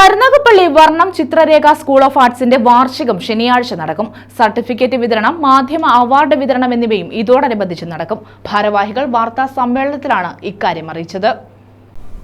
Karunagappally Varnam Chitrarekha school of ആർട്സിന്റെ വാർഷികം ശനിയാഴ്ച നടക്കും. സർട്ടിഫിക്കറ്റ് വിതരണം മാധ്യമ അവാർഡ് വിതരണം എന്നിവയും ഇതോടനുബന്ധിച്ച് നടക്കും. ഭാരവാഹികൾ വാർത്താ സമ്മേളനത്തിലാണ് ഇക്കാര്യം അറിയിച്ചത്.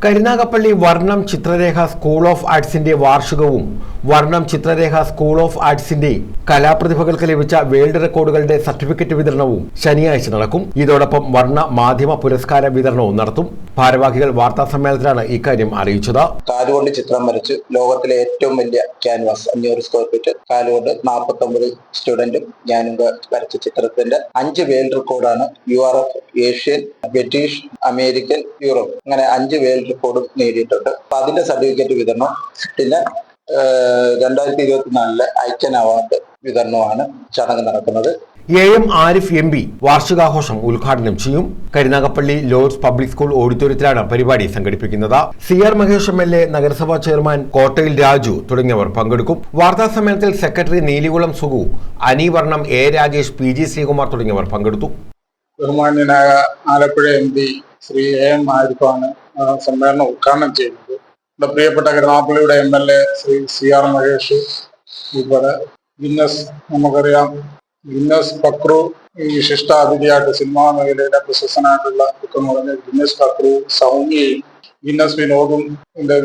കരുനാഗപ്പള്ളി വർണം ചിത്രരേഖ സ്കൂൾ ഓഫ് ആർട്സിന്റെ വാർഷികവും വർണം ചിത്രരേഖ സ്കൂൾ ഓഫ് ആർട്സിന്റെ കലാപ്രതിഭകൾക്ക് ലഭിച്ച വേൾഡ് റെക്കോർഡുകളുടെ സർട്ടിഫിക്കറ്റ് വിതരണവും ശനിയാഴ്ച നടക്കും. ഇതോടൊപ്പം വർണ മാധ്യമ പുരസ്കാര വിതരണവും നടത്തും. ഭാരവാഹികൾ വാർത്താ സമ്മേളനത്തിലാണ് ഇക്കാര്യം അറിയിച്ചത്. കാലുകൊണ്ട് ചിത്രം വരച്ച് ലോകത്തിലെ ഏറ്റവും വലിയ ക്യാൻവാസ് അഞ്ഞൂറ് സ്ക്വയർ ഫീറ്റ് കാലുകൊണ്ട് നാൽപ്പത്തി ഒമ്പത് സ്റ്റുഡന്റും ഞാനും വരച്ച ചിത്രത്തിന്റെ അഞ്ച് വേൾഡ് റെക്കോർഡാണ് U R F Asian British American Europe. അങ്ങനെ അഞ്ച് വേൾഡ് റെക്കോർഡും നേടിയിട്ടുണ്ട്. അപ്പൊ അതിന്റെ സർട്ടിഫിക്കറ്റ് വിതരണം പിന്നെ രണ്ടായിരത്തി ഇരുപത്തിനാലിലെ ഐക്യൻ അവാർഡ് വിതരണമാണ് ചടങ്ങ് നടക്കുന്നത്. A M Arif M P വാർഷികാഘോഷം ഉദ്ഘാടനം ചെയ്യും. കരുനാഗപ്പള്ളി ലോർഡ്സ് പബ്ലിക് സ്കൂൾ ഓഡിറ്റോറിയത്തിലാണ് പരിപാടി സംഘടിപ്പിക്കുന്നത്. C R Mahesh M L A നഗരസഭാ ചെയർമാൻ കോട്ടയിൽ രാജു തുടങ്ങിയവർ പങ്കെടുക്കും. വാർത്താ സമ്മേളനത്തിൽ secretary Neelikulam Sugu അനിവർണം A Rajesh P G Sreekumar തുടങ്ങിയവർ പങ്കെടുത്തു. ബഹുമാന്യനായ Alappuzha M P Shri A M ആരിഫാണ് സമ്മേളനം ഉദ്ഘാടനം ചെയ്തത് പ്രിയപ്പെട്ട കരുനാഗപ്പള്ളിയുടെ M L A Shri C R Mahesh ഉൾപ്പെടെ നമുക്കറിയാം. ഗിന്നസ് പക്രു ഈ വിശിഷ്ട അതിഥിയായിട്ട് സിനിമാ മേഖലയിലെ പ്രശസ്തനായിട്ടുള്ള എന്ന് പറഞ്ഞ ഗിന്നസ് പക്രു സൗമ്യയും ഗിന്നസ് വിനോദും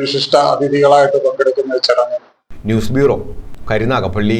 വിശിഷ്ട അതിഥികളായിട്ട് പങ്കെടുക്കുന്ന ചടങ്ങ്. News bureau Karunagappally.